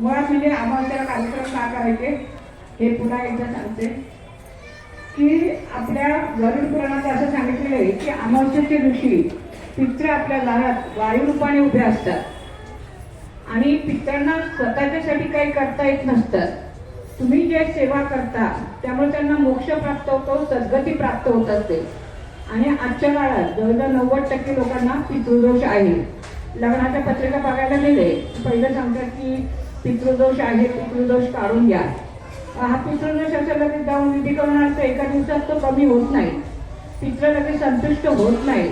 मुळात म्हणजे अमावस्याला कार्यक्रम का करायचे हे पुन्हा एकदा सांगते. की आपल्या गरुड पुराणात असं सांगितलेलं आहे की अमावस्याच्या दिवशी पित्र आपल्या दारात वायुरूपाने उभे असतात. आणि पित्रांना स्वतःच्यासाठी काही करता येत नसतात तुम्ही जे सेवा करता त्यामुळे त्यांना मोक्ष प्राप्त होतो सद्गती प्राप्त होत असते. आणि आजच्या काळात जवळजवळ नव्वद टक्के लोकांना पितृदोष आहे. लग्नाच्या पत्रिका बघायला गेले पहिलं सांगतात की पितृदोष आहे पितृदोष काढून घ्या. हा पितृदोष असं लगेच जाऊन विधी करून असतं एका दिवसात तो कमी होत नाही. पित्र लगेच संतुष्ट होत नाही.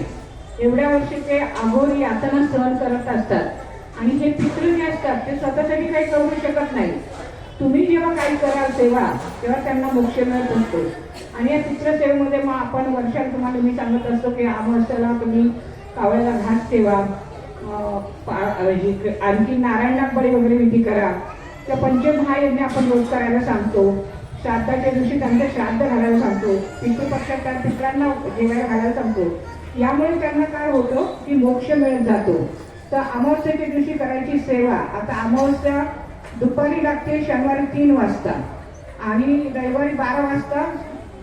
एवढ्या वर्षी ते आघोर यातना सहन करत असतात. आणि हे पितृ जे असतात ते स्वतःसाठी काही करू शकत नाही. तुम्ही जेव्हा काही कराल सेवा तेव्हा त्यांना मोक्ष मिळत असतो आणि या पितृसेवेमध्ये मग आपण वर्षात तुम्हाला मी सांगत असतो की अमावस्याला तुम्ही कावळ्याला घास ठेवा. आणखी नारायण बळी वगैरे विधी करा. त्या पंचमहायज्ञ आपण रोज करायला सांगतो. श्राद्धाच्या दिवशी त्यांचं श्राद्ध घालायला सांगतो. पितृपक्षात त्या पित्रांना जेवायला घालायला सांगतो. यामुळे त्यांना काय होतं की मोक्ष मिळत जातो. तर अमावस्याच्या दिवशी करायची सेवा. आता अमावस्या दुपारी लागते शनिवारी तीन वाजता. आणि रविवारी बारा वाजता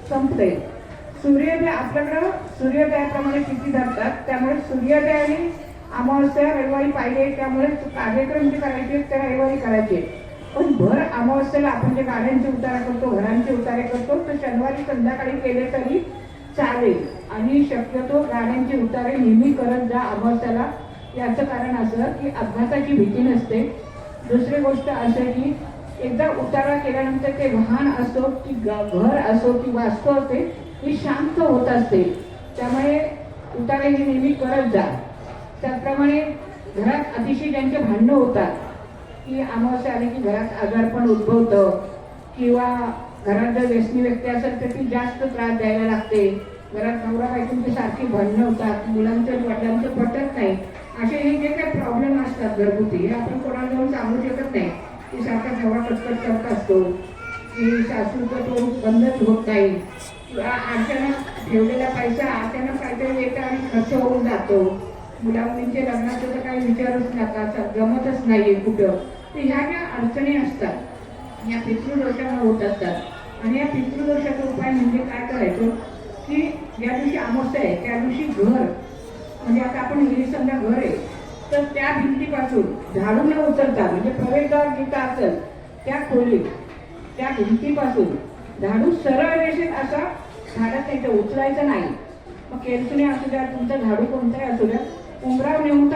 संपते. सूर्योदय आपल्याकडं सूर्योदयाप्रमाणे किती धरतात. त्यामुळे सूर्योदय आणि अमावस्या रविवारी पाहिजे त्यामुळे कार्यक्रम जे करायचे ते रविवारी करायचे पण भर अमावस्याला आपण जे गाड्यांचे उतारा करतो घरांचे उतारे करतो तर शनिवारी संध्याकाळी केले तरी चालेल. आणि शक्यतो गाड्यांचे उतारे नेहमी करत जा अमावस्याला याचं कारण असं की अपघाताची भीती नसते. दुसरी गोष्ट असं की एकदा उतारा केल्यानंतर ते वाहन असो की घर असो की वास्तू असते ही शांत होत असते. त्यामुळे उतारे हे नेहमी करत जा. त्याचप्रमाणे घरात अतिशय ज्यांचे भांडणं होतात की अमावस्या आली की घरात आजारपण उद्भवतं किंवा घरात जर व्यसनी व्यक्ती असेल तर ती जास्त त्रास द्यायला लागते. घरात नवरा बायकोंची सारखी भांडणं होतात मुलांचं वडिलांचं पटत नाही. असे हे जे काही प्रॉब्लेम असतात घरगुती हे आपण कोणाला जाऊन सांगू शकत नाही. की सारखा नवरा कटकट करत असतो की सासूचं तो बंदच होत नाही. किंवा अचानक ठेवलेला पैसा अचानक काहीतरी येतं आणि खर्च होऊन जातो. मुलामुलींच्या लग्नाचं तर काही विचारच नका स- जमतच नाहीये कुठं. तर ह्या ज्या अडचणी असतात. या पितृदोषामुळे होत असतात. आणि या पितृदोषाचा उपाय म्हणजे काय करायचं? की ज्या दिवशी अमावस्या आहे त्या दिवशी घर. म्हणजे आता आपण इंग्लिश समजा घर आहे. तर त्या भिंतीपासून झाडू न उचलता म्हणजे प्रवेशद्वार जिथं असेल त्या खोलीत त्या भिंतीपासून झाडू सरळ रेषेत असा झाडात नाही तर उचलायचं नाही. मग केलसुने असू द्या तुमचं झाडू कोणताही असू द्या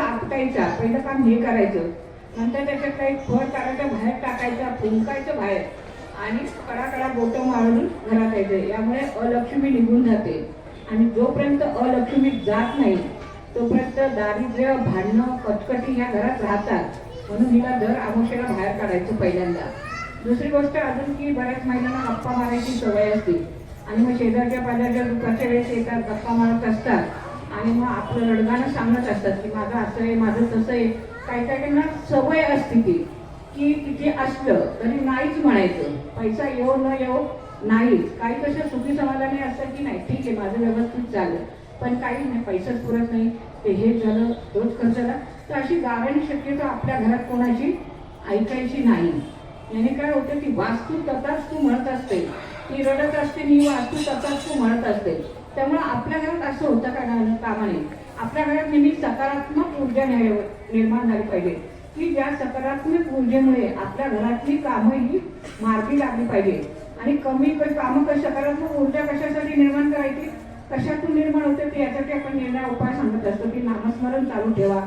आपटायचा पहिलं काम हे करायचं. नंतर त्याच्यात काही फळ काढायचं बाहेर टाकायचं फुंकायचं बाहेर. आणि कडाकडा बोटं मारून घरात यायचं. यामुळे अलक्ष्मी निघून जाते. आणि जोपर्यंत अलक्ष्मी जात नाही तोपर्यंत दारिद्र्य भांडणं कटकटी ह्या घरात राहतात. म्हणून हिला दर आमोशेला बाहेर काढायचं पहिल्यांदा. दुसरी गोष्ट अजून की बऱ्याच महिलांना गप्पा मारायची सवय असते. आणि मग शेजारच्या पाजारच्या दुपारच्या वेळेस येतात गप्पा मारत असतात. आणि मग आपलं रडगाणं सांगत असतात की माझं असं आहे माझं तसं आहे. काही काहींना सवय असते ती की तिथे असलं तरी नाहीच म्हणायचं. पैसा येऊ न येऊ नाहीच. काही कसं सुखी समाधानी असतं की नाही ठीक आहे माझं व्यवस्थित चाललं. पण काही नाही पैसाच पुरत नाही. ते हे झालं तोच खर्च झाला. तर अशी गाळणी शक्यतो आपल्या घरात कोणाची ऐकायची नाही. याने काय होतं की वास्तू तथाच तू म्हणत असते. ती रडत असते मी वास्तू तथाच तू म्हणत असते. त्यामुळे आपल्या घरात असं होतं का कामा कामाने आपल्या घरात नेहमी सकारात्मक ऊर्जा निर्माण झाली पाहिजे. की ज्या सकारात्मक ऊर्जेमुळे आपल्या घरातली कामं ही मार्गी लागली पाहिजे. आणि कमी कामं सकारात्मक ऊर्जा कशासाठी निर्माण करायची कशातून निर्माण होते ते यासाठी आपण निर्णय उपाय सांगत असतो की नामस्मरण चालू ठेवा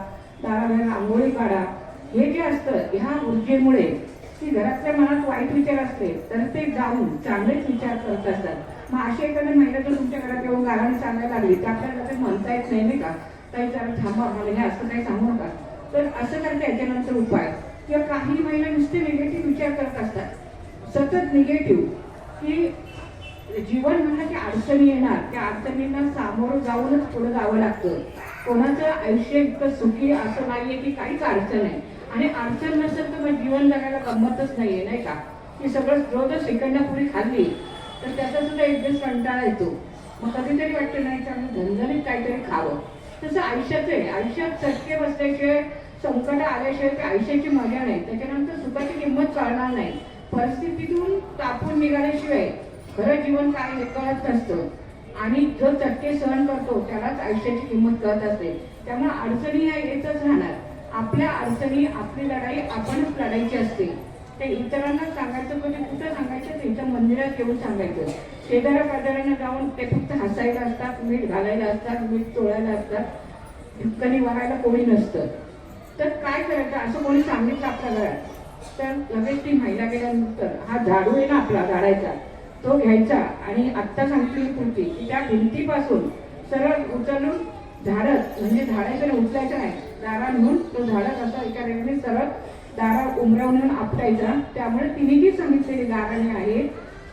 दाराबाहेर आंघोळी काढा. हे जे असतं ह्या ऊर्जेमुळे की घरातल्या मनात वाईट विचार असते तर ते जाऊन चांगलेच विचार करत असतात. मग अशी एखाद्या महिला जर तुमच्या घरात येऊन गाराने सांगायला लागली. तर आपल्याला ते म्हणता येत नाही नाही का? काही जरा थांबा मला हे असं काही सांगू नका. तर असं करता याच्यानंतर उपाय. किंवा काही महिला नुसते निगेटिव्ह विचार करत असतात. सतत निगेटिव्ह की जीवन म्हणलं की अडचणी येणार. त्या अडचणींना सामोरं जाऊनच पुढे जावं लागतं. कोणाचं आयुष्य इतकं सुखी असं नाहीये की काहीच अडचण आहे आणि अडचण नसेल तर मग जीवन जगायला गंमतच नाहीये नाही का? की सगळं रोजच जर सेकंदापुरी खाल्ली. तर त्याचा सुद्धा एक दिवस कंटाळा येतो. मग कधीतरी वाटतं नाही चांगलं झणझणीत काहीतरी खावं. तसं आयुष्याचं आहे. आयुष्यात चटके बसल्याशिवाय संकट आल्याशिवाय ते आयुष्याची मजा नाही. त्याच्यानंतर सुखाची किंमत किंमत कळणार नाही. परिस्थितीतून तापून निघाल्याशिवाय खरं जीवन काय हे कळत नसतं. आणि जो चटके सहन करतो त्यालाच आयुष्याची किंमत कळत असते. त्यामुळे अडचणी ह्या येतच राहणार. आपल्या अडचणी आपली लढाई आपणच लढायची असते. ते इतरांना सांगायचं म्हणजे कुठं सांगायचं? त्यांच्या मंदिरात येऊन सांगायचं. शेजाऱ्या पाजाऱ्यांना जाऊन ते फक्त हसायला असतात मीठ घालायला असतात मीठ चोळायला असतात. कधी वरायला कोणी नसतं. तर काय करायचं? असं कोणी सांगितलं आपल्या घरात? तर लगेच ती महिला गेल्यानंतर हा झाडू आहे ना आपला झाडायचा तो घ्यायचा. आणि आत्ता सांगते मी पुढची की त्या भिंतीपासून सरळ उचलून झाडत म्हणजे झाडायचं नाही उचलायचं नाही दारा तो झाडत असा एका रेल्वेने सरळ दारा उमरावून आपटायचा. त्यामुळे तिने जी सांगितलेली दाराने आहे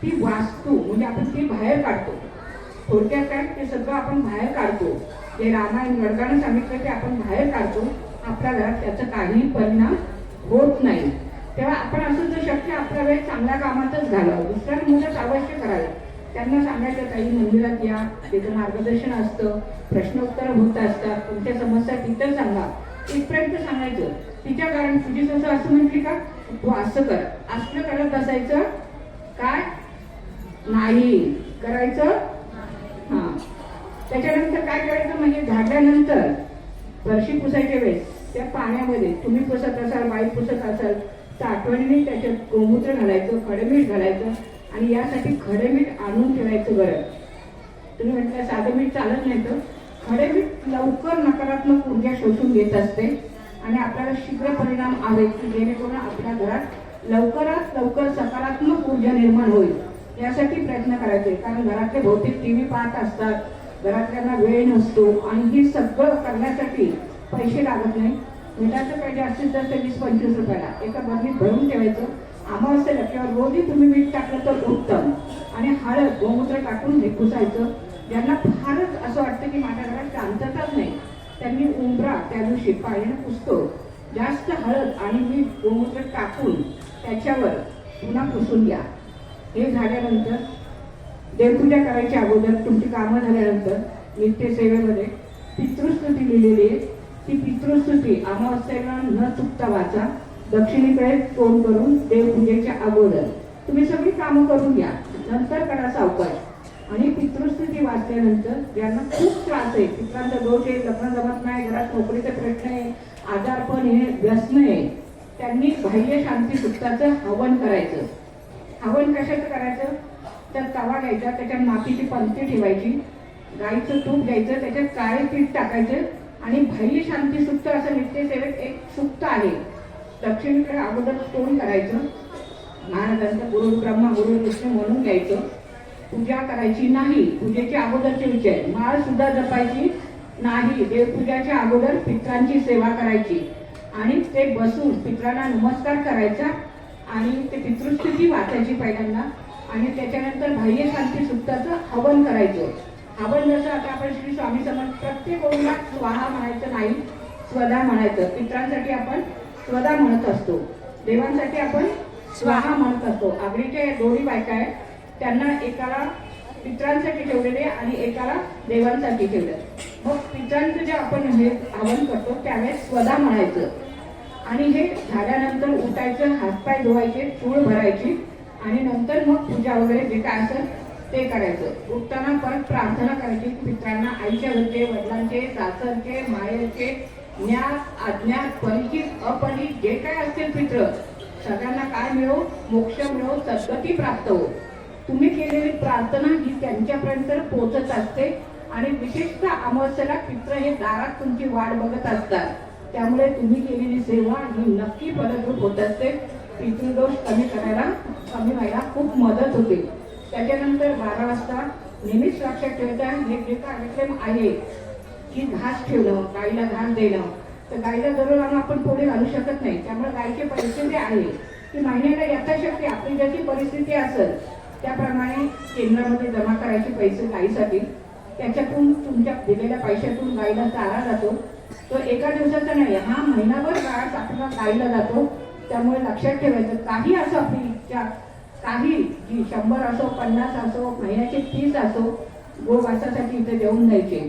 ती वास्तू म्हणजे आपण ती बाहेर काढतो. थोडक्यात काय? ते सगळं आपण बाहेर काढतो. जे रामायण गडगानं सांगितलं ते आपण बाहेर काढतो. आपल्या घरात त्याचा काही परिणाम होत नाही. तेव्हा आपण असं जर शक्य आपला वेळ चांगल्या कामातच घालावं. दुसऱ्या मुलं अवश्य करावं. त्यांना सांगायचं काही मंदिरात या. तिथं मार्गदर्शन असतं. प्रश्नोत्तर होत असतात. तुमच्या समस्या तिथं सांगा. इथपर्यंत सांगायचं. तिच्या कारण तुझी असं असं म्हटली का? तू असं कर. असं करत असायचं काय? नाही. करायचं? हा. त्याच्यानंतर काय करायचं? म्हणजे झाडल्यानंतर फरशी पुसायच्या वेळेस त्या पाण्यामध्ये तुम्ही पुसत असाल बाई पुसत असाल तर आठवणीने त्याच्यात गोमूत्र घालायचं खडेमीठ घालायचं आणि यासाठी खडेमीठ आणून ठेवायचं बरं तुम्ही म्हटलं साधं मीठ चालत नाही तर? खडेमीठ लवकर नकारात्मक ऊर्जा शोषून घेत असते आणि आपल्याला शीघ्र परिणाम आहे की जेणेकरून आपल्या घरात लवकरात लवकर सकारात्मक ऊर्जा निर्माण होईल. यासाठी प्रयत्न करायचे कारण घरातले भौतिक टी व्ही पाहत असतात घरातल्यांना वेळ नसतो आणि हे सगळं करण्यासाठी पैसे लागत नाही. मिठाचं काही जास्तीत जास्त वीस पंचवीस रुपयाला. एका बरणीत भरून ठेवायचं. अमावस्या किंवा रोजी तुम्ही मीठ टाकलं तर उत्तम. आणि हळद गोमूत्र टाकून हे पुसायचं. ज्यांना फारच असं वाटतं की माझ्या घरात शांतताच नाही. त्यांनी उंबरा त्या दिवशी पाण्याने पुसतो. जास्त हळद आणि मीठ गोमूत्र टाकून त्याच्यावर पुन्हा पुसून घ्या. हे झाल्यानंतर देवपूजा करायच्या अगोदर तुमची कामं झाल्यानंतर नित्यसेवेमध्ये पितृस्तुती लिहिलेली आहे. ती पितृस्तुती अमावस्येला न चुकता वाचा. दक्षिणेकडे तोंड करून देवपूजेच्या अगोदर. तुम्ही सगळी कामं करून घ्या. नंतर करा सावकाश आणि पितृस्तुती वाचल्यानंतर ज्यांना खूप त्रास आहे पित्रांचा दोष आहे लग्न जमत नाही घरात नोकरीचा प्रश्न आहे आजारपण हे व्यसन आहे त्यांनी बाह्य शांती सुक्ताचं हवन करायचं. हवन कशाचं करायचं? तर तवा घ्यायचा त्याच्यात मातीची पंक्ती ठेवायची गाईचं तूप घ्यायचं त्याच्यात काळे पीठ टाकायचं आणि बाह्य शांती सुक्त असं नित्यसेवेत एक सुक्त आहे. दक्षिणेकडे अगोदर तोंड करायचं. महाराजांचं गुरु ब्रह्मा गुरु विष्णू म्हणून घ्यायचं. पूजा करायची नाही पूजेचे अगोदरचे विचार. माळ सुद्धा जपायची नाही देवपूजाच्या अगोदर पित्रांची सेवा करायची. आणि ते बसून पित्रांना नमस्कार करायचा आणि ते पितृस्थिती वाचायची पहिल्यांदा. आणि त्याच्यानंतर बाह्य शांती सुक्ताचं हवन करायचं. हवन जसं आता आपण श्री स्वामी समर्थ प्रत्येक ओळीला स्वाहा म्हणायचं नाही स्वधा म्हणायचं. पित्रांसाठी आपण स्वधा म्हणत असतो. देवांसाठी आपण स्वाहा म्हणत असतो. आगरीच्या या दोन्ही बायका आहेत त्यांना एकाला पित्रांसाठी ठेवलेले आणि एकाला देवांसाठी ठेवलं. मग पित्रांचं जे आपण हे हवन करतो त्यावेळेस स्वदा म्हणायचं. आणि हे झाल्यानंतर उठायचं हातपाय धुवायचे चूळ भरायची. आणि नंतर मग पूजा वगैरे जे काय असेल ते करायचं. उठताना परत प्रार्थना करायची पित्रांना आईच्या घरचे वडिलांचे सासरचे मायेचे ज्ञात अज्ञात परिचित अपरिचित जे काय असतील पित्र सगळ्यांना काय मिळो मोक्ष मिळो सद्गती प्राप्त हो. तुम्ही केलेली प्रार्थना ही त्यांच्यापर्यंत पोहोचत असते. आणि विशेषतः अमावस्याला पित्र हे दारात तुमची वाट बघत असतात. त्यामुळे तुम्ही केलेली सेवा ही नक्की फलद्रूप होत असते. पितृदोष कमी करायला कमी व्हायला खूप मदत होते. त्याच्यानंतर बारा वाजता नेहमीच लक्षात ठेवता हे जे कार्यक्रम आहे की घास ठेवणं गाईला घास देणं. तर गाईला दररोज आपण पुढे घालू शकत नाही. त्यामुळे गायची परिस्थिती आहे. की महिन्याला यथाशक्ती आपली ज्याची परिस्थिती असेल त्याप्रमाणे केंद्रामध्ये जमा करायचे पैसे गाईसाठी त्याच्यातून तुमच्या दिलेल्या पैशातून गाईला चारा जातो. तो एका दिवसाचा नाही हा महिनाभर गाळ आपल्याला गाईला जातो. त्यामुळे लक्षात ठेवायचं काही असो आपली इच्छा काही जी शंभर असो पन्नास असो महिन्याचे तीस असो गोवासासाठी इथे देऊन द्यायचे.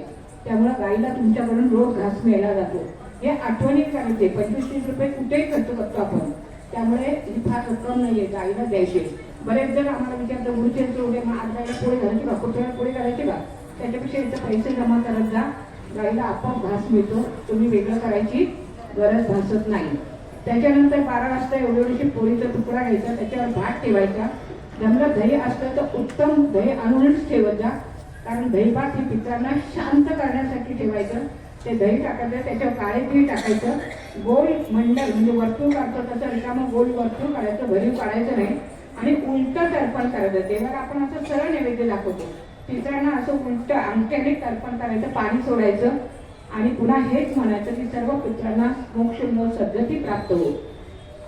त्यामुळे गाईला तुमच्याकडून रोज घास मिळाला जातो. हे आठवणी करायचे पंचवीस तीस रुपये कुठेही खर्च करतो आपण. त्यामुळे ही फार रक्कम नाहीये गाईला द्यायची. बरेच जण आम्हाला विचारतं गुरुचरित्र उद्या मग आज गाईला पोळी घालायची का? कुठल्या पोळी घालायची का? त्याच्यापेक्षा इथं पैसे जमा करत जा. गाईला आपोआप घास मिळतो. तुम्ही वेगळं करायची गरज भासत नाही. त्याच्यानंतर बारा वाजता एवढी एवढीशी पोळीचा तुकडा घ्यायचा. त्याच्यावर भात ठेवायचा. जमलं दही असलं तर उत्तम दही आणूनच ठेवत जा. कारण दही भात पित्रांना शांत करण्यासाठी ठेवायचं. ते दही टाकायचं. त्याच्यावर काळे तीळ टाकायचं. गोल मंडल म्हणजे वर्तुळ काढतो तसं रिकामं गोल वर्तुळ काढायचं. भरीव काढायचं नाही. आणि उलटं तर्पण करायचं. देवाला आपण असं सरळ नैवेद्य दाखवतो. पित्रांना असं उलटं अंगठ्याने तर्पण करायचं पाणी सोडायचं आणि पुन्हा हेच म्हणायचं की सर्व पित्रांना मोक्ष न सद्गती प्राप्त होईल.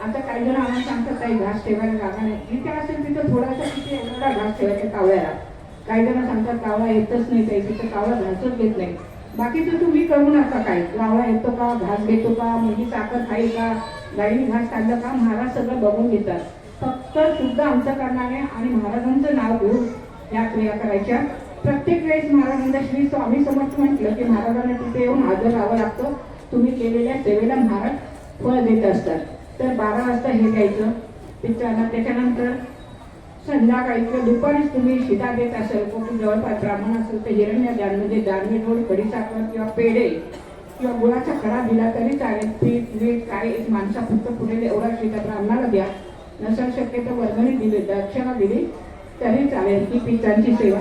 आता काही जण आम्हाला सांगतात काही घास ठेवायला जागा नाही जिथे असेल तिथं थोडासा तिथे एवढा घास ठेवायचा कावळ्याला काही जण सांगतात कावळा येतच नाही काही तिथं कावळा घासच घेत नाही. बाकीचं तुम्ही करू नका काय कावळा येतो का? घास घेतो का? मुली साखर खाईल का? गाईने घास काढलं का? महाराज सगळं बघून घेतात. फक्त शुद्ध अंतकरणाने आणि महाराजांचं नाव घेऊन या क्रिया करायच्या. प्रत्येक वेळेस महाराजांना श्री स्वामी समर्थ म्हटलं की महाराजांना तिथे येऊन हजर राहावं लागतं. तुम्ही केलेल्या सेवेला महाराज फळ देत असतात. तर बारा वाजता हे द्यायचं पित्रांना त्याच्यानंतर संध्याकाळी किंवा दुपारीच तुम्ही शिदा देत असेल कोणी जवळपास ब्राह्मण असेल तर हिरण्य दान म्हणजे दानवी गोड खडीसाखर किंवा पेढे किंवा गुळाचा खडा दिला तरी चालेल. पीठ मीठ काय एक माणसा फक्त पुढे एवढा शिदा ब्राह्मणाला द्या. नसेल शक्यतो वर्गणी दिली दक्षिणा दिली तरी चालेल ही पित्रांची सेवा.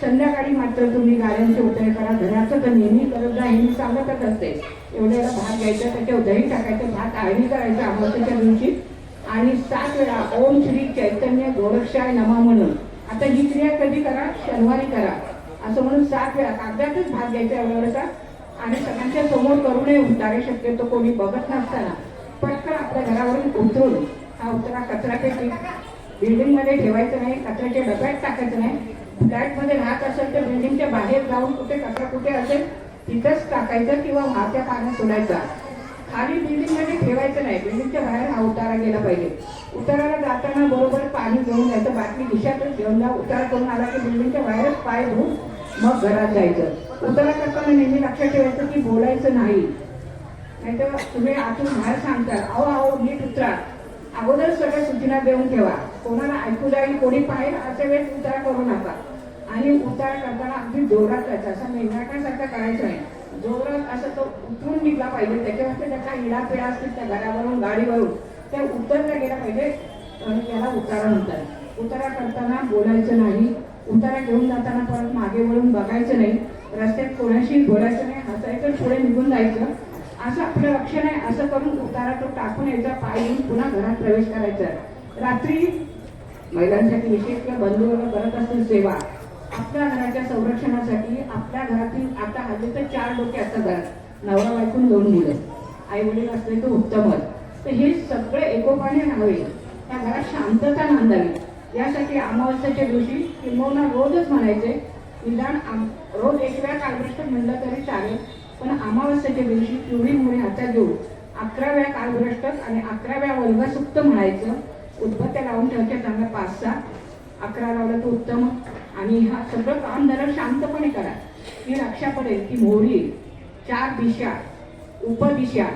संध्याकाळी मात्र तुम्ही गाड्यांचे उदय करा घराचं तर नेहमी करत नाही मी सांगतच असते. एवढ्याला भात घ्यायचा त्याच्यावर दही टाकायचं भात आळणी करायचं अमावस्याच्या दिवशी. आणि सात वेळा ओम श्री चैतन्य गोरक्षाय नमा म्हणून. आता ही क्रिया कधी करा? शनिवारी करा. असं म्हणून सात वेळा कागदातच भात घ्यायचा एवढ्याचा आणि सगळ्यांच्या समोर करू नये उतारे शक्यतो कोणी बघत नसताना. पटकन आपल्या घरावरून उतरून हा उतरा कचरा पेटी बिल्डिंगमध्ये ठेवायचं नाही कचऱ्याच्या डब्यात टाकायचं नाही. फ्लॅटमध्ये राहत असेल तर बिल्डिंगच्या बाहेर जाऊन कुठे कचरा कुठे असेल तिथंच टाकायचं किंवा वाहत्या पाण्यात सोडायचा. खाली बिल्डिंगमध्ये ठेवायचं नाही. बिल्डिंगच्या बाहेर हा उतारा गेला पाहिजे. उताराला जाताना बरोबर पाणी घेऊन जायचं. बाटली दिशातच घेऊन जा. उतारा करून आला की बिल्डिंगच्या बाहेरच पाय धुवून मग घरात जायचं. उतारा करताना नेहमी लक्षात ठेवायचं की बोलायचं नाही. नाहीतर तुम्ही आतून बाहेर सांगता अहो अहो नीट उतरा. अगोदर सगळ्या सूचना देऊन ठेवा. कोणाला ऐकू जाईल कोणी पाहिजे अशा वेळेस उतारा करू नका. आणि उतारा करताना अगदी जोरात करायचा. असं मेघाटासारखा करायचं नाही. जोरात असं तो उतरून निघला पाहिजे. त्याच्यावरती त्याचा इडा पिडा असतील त्या घरावरून गाडीवरून त्या उतरला गेला पाहिजे. आणि याला उतारा म्हणतात उतारा करताना बोलायचं नाही. उतारा घेऊन जाताना परत मागे वळून बघायचं नाही. रस्त्यात कोणाशी बोलायचं नाही. हसायचं पुढे निघून जायचं. असं आपलं रक्षण नाही असं करून उतारा तो टाकून यायचा पाय येऊन पुन्हा घरात प्रवेश करायचा रात्री महिलांसाठी विशेष किंवा बंधू करत असतील सेवा आपल्या घराच्या संरक्षणासाठी आपल्या घरातील आता हल्ली तर चार डोके असतात घरात नवरा बायकून दोन मुलं आई वडील असले तर उत्तमच तर हे सगळे एकोपाने हवे त्या घरात शांतता नांदावी. यासाठी अमावस्याच्या दिवशी किंबहुना रोजच म्हणायचे निदान रोज एक वेळा कालभ्रष्ट म्हणलं तरी चालेल. पण अमावस्याच्या दिवशी पिवळी मोरी हातात घेऊन अकरा वेळा आणि अकरा वेळा म्हणायचं उदबत्त्या लावून ठेवायच्या चांगल्या पाच सहा अकरा लावलं तर उत्तम. आणि हा सगळं काम जरा शांतपणे करा. ही रक्षा पडेल की मोहरी चार दिशा उपदिशा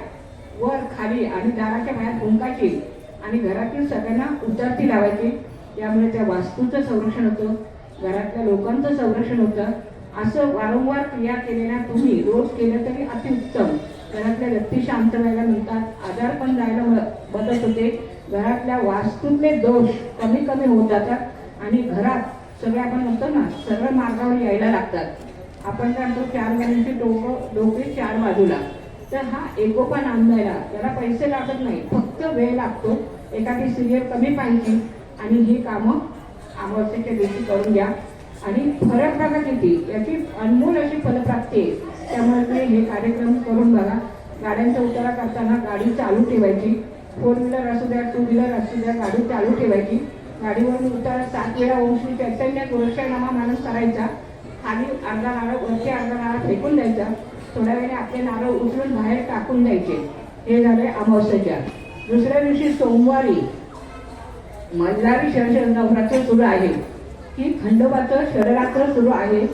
वर खाली आणि दाराच्या बाहेर फुंकायची आणि घरातील सगळ्यांना उतरती लावायची. त्यामुळे त्या वास्तूचं संरक्षण होतं घरातल्या लोकांचं संरक्षण होतं. असं वारंवार क्रिया केलेल्या तुम्ही रोज केलं तरी अतिउत्तम. घरातल्या व्यक्ती शांत व्हायला मिळतात आजार पण जायला म- मदत होते. घरातल्या वास्तूतले दोष कमी कमी होत जातात आणि घरात सगळे आपण म्हणतो ना सरळ मार्गावर यायला लागतात. आपण जाणतो चार जणांची डोकं डोके चार बाजूला. तर हा एकोपा नांदायला त्याला पैसे लागत नाही फक्त वेळ लागतो. एखादी सिरियल कमी पाहिजे आणि ही कामं अमावस्येच्या दिवशी करून घ्या. आणि फरक बघा किती? याची अनमोल अशी फलप्राप्ती आहे. त्यामुळे तुम्ही हे कार्यक्रम करून बघा. गाड्यांचा उतारा करताना गाडी चालू ठेवायची. फोर व्हीलर असू द्या टू व्हीलर असू द्या गाडी चालू ठेवायची. गाडीवरून उतारा सात वेळा ओम श्री चैतन्य गोरक्षानामा माणूस करायचा. खाली अर्धा नारळ वरती अर्धा नारळ फेकून द्यायचा. थोड्या वेळाने आपले नारळ उचलून बाहेर टाकून द्यायचे. हे झाले अमावस्याच्या. दुसऱ्या दिवशी सोमवारी मल्हारी शरशर नवरात्र सुरू आहे. की खंडोबाचं शररात्र सुरू आहे.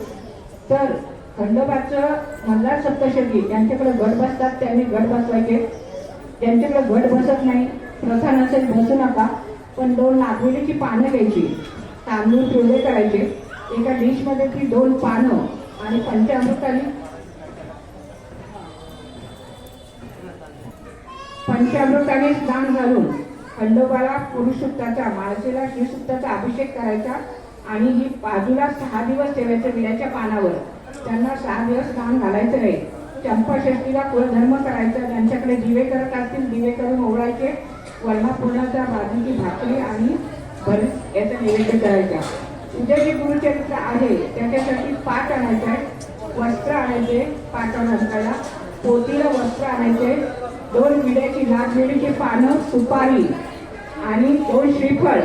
तर खंडोबाचं मल्हार सप्तशती त्यांच्याकडे गट बसतात त्यांनी गट बसवायचे. त्यांच्याकडे गट बसत नाही. प्रथा नसेल बसू नका पण दोन नागवेलीची पानं घ्यायची. तांदूळ पिवळे करायचे. एका डिशमध्ये ती दोन पानं आणि पंचामृताने पंचामृताने स्नान घालून खंडोबाला पुरुषसुक्ताचा माळसेला श्रीसुक्ताचा अभिषेक करायचा. आणि ही बाजूला सहा दिवस ठेवायचं विड्याच्या पानावर. त्यांना सहा दिवस काम घालायचं नाही. चंपाषष्टीला कुलधर्म करायचा ज्यांच्याकडे दिवे करत असतील दिवे करून ओवळायचे. वर्णापूर्णाच्या बाजूची भाकरी आणि भरीत याचा नैवेद्य करायचा. उद्या जे गुरुचरित्र आहे त्याच्यासाठी पाठ आणायचं आहे वस्त्र आणायचे पाठावर घालताना पोतीला वस्त्र आणायचे. दोन विड्याची नागवेलीची पानं सुपारी आणि दोन श्रीफळ.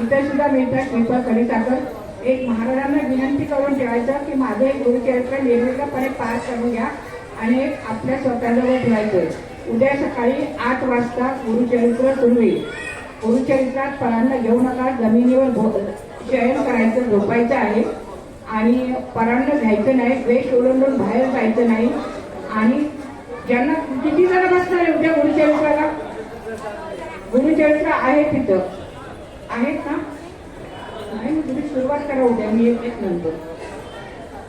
इथं सुद्धा मिळतात श्रीफळ कडी साखर एक महाराजांना विनंती करून ठेवायचं की माझे गुरुचरित्र निर्विघ्नपणे पार करून घ्या आणि एक आपल्या स्वतःजवळ ठेवायचं उद्या सकाळी आठ वाजता गुरुचरित्र सुरू होईल. गुरुचरित्रात परांना घेऊ नका जमिनीवर भो- शयन करायचं झोपायचं आहे. आणि परांना घ्यायचं नाही वेश ओलांडून बाहेर जायचं नाही. आणि ज्यांना किती जण बसणार आहे उद्या गुरुचरित्राला? गुरुचरित्र आहे तिथं. आहेत ना? नाही तुम्ही सुरुवात करा उद्या मी एक नंतर.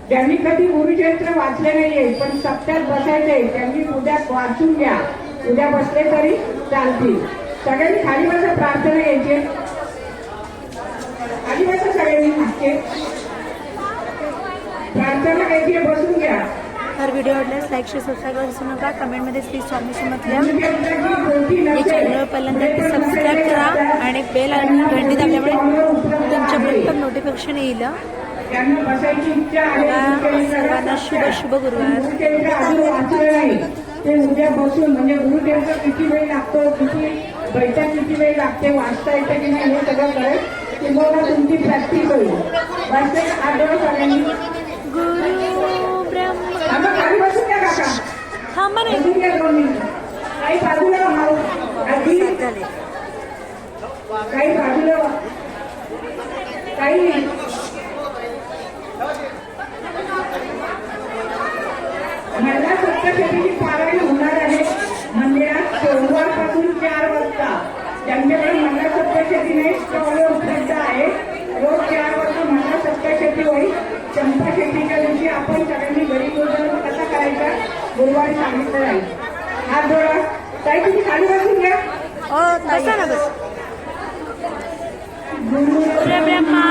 ज्यांनी कधी गुरुचरित्र वाचले नाहीये पण सप्त्यात बसायचे त्यांनी उद्या वाचून घ्या. उद्या बसले तरी चालतील. सगळ्यांनी खाली बसा प्रार्थना यायचे. खाली बसा सगळ्यांनी मागचे. प्रार्थना घ्यायची बसून घ्या. तर व्हिडिओ आवडल्यास लाईक शेअर सबस्क्राईब विसरू नका. कमेंटमध्ये श्री स्वामी समजल्या गुरुचरित्राची या नसेल, चॅनलवर पहिल्यांदा सबस्क्राईब करा आणि बेल आणि घंटी दाबल्यामुळे तुमच्यापर्यंत नोटिफिकेशन येईल. सर्वांना शुभ शुभ गुरुवार. ते उद्या बसून म्हणजे गुरुचरित्र किती वेळ लागतो किती बैठक किती वेळ लागते वाचता येतं की नाही हे सगळं कळेल. किंवा तुमची प्रॅक्टिस होईल. वाचते सगळ्यांनी गुरु थांबा. काही बाजूला काही बाजूला. काही महिला सप्तशतीची पारायण होणार आहे. मंदिरात सोमवारपासून चार वाजता. ज्यांच्याकडे महिला सप्तशती नाही स्टॉल उपलब्ध आहे रोज चार वाजता महिला सप्तशती होईल चंपाशतीच्या दिवशी आपण सगळ्यांनी घरी गुरुवार कसा करायचा गुरुवारी सांगितलं जाईल हात जोडा ताई तुम्ही खाली बसून घ्या ओ बसा ना बस गुरु ब्रह्मा